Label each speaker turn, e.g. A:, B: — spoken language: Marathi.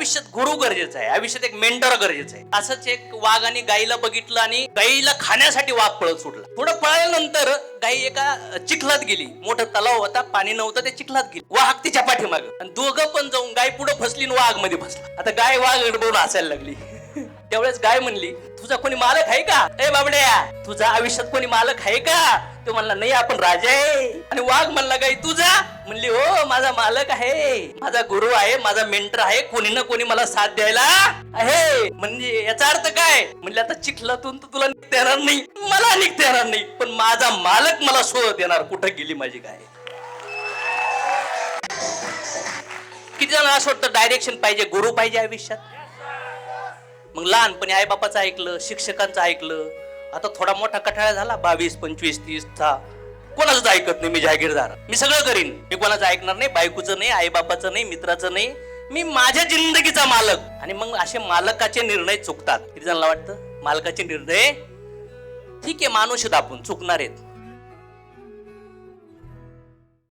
A: आयुष्यात गुरु गरजेचा आहे आयुष्यात एक मेंटर गरजेचं आहे. असंच एक वाघ आणि गाईला बघितलं आणि गाईला खाण्यासाठी वाघ पळत सुटला. थोडं पळाल्यानंतर गाई एका चिखलात गेली. मोठं तलाव होता पाणी नव्हतं ते चिखलात गेली. वाघ तिच्या पाठीमाग. आणि दोघं पण जाऊन गाय पुढे फसली आणि वाघमध्ये फसला. आता गाय वाघ अडबवून असायला लागली. त्यावेळेस गाय म्हणली तुझा कोणी मालक आहे का? ए बाबड्या तुझा आयुष्यात कोणी मालक आहे का? तो म्हणला नाही आपण राजा आहे. आणि वाघ म्हणला गाई तुझा? म्हणली हो. माझा मालक आहे. माझा गुरु आहे माझा मेंटर आहे. कोणी ना कोणी मला साथ द्यायला आहे. म्हणजे याचा अर्थ काय? म्हणजे आता चिखलातून तर तुला निघता येणार नाही. मला निघता येणार नाही. पण माझा मालक मला शोधत येणार. कुठं गेली माझी काय किती जण असं वाटतं डायरेक्शन पाहिजे गुरु पाहिजे आयुष्यात? मग लहानपणी आई बापाचं ऐकलं शिक्षकांचं ऐकलं. आता थोडा मोठा कठाळा झाला. बावीस पंचवीस तीस चा कोणाचंच ऐकत नाही मी जागीरदार. मी सगळं करीन. मी कोणाचं ऐकणार नाही बायकोचं नाही आई बापाचं नाही मित्राचं नाही. मी माझ्या जिंदगीचा मालक. आणि मग असे मालकाचे निर्णय चुकतात. किती जणांना वाटतं? मालकाचे निर्णय? ठीक आहे माणूस दापून चुकणार आहेत.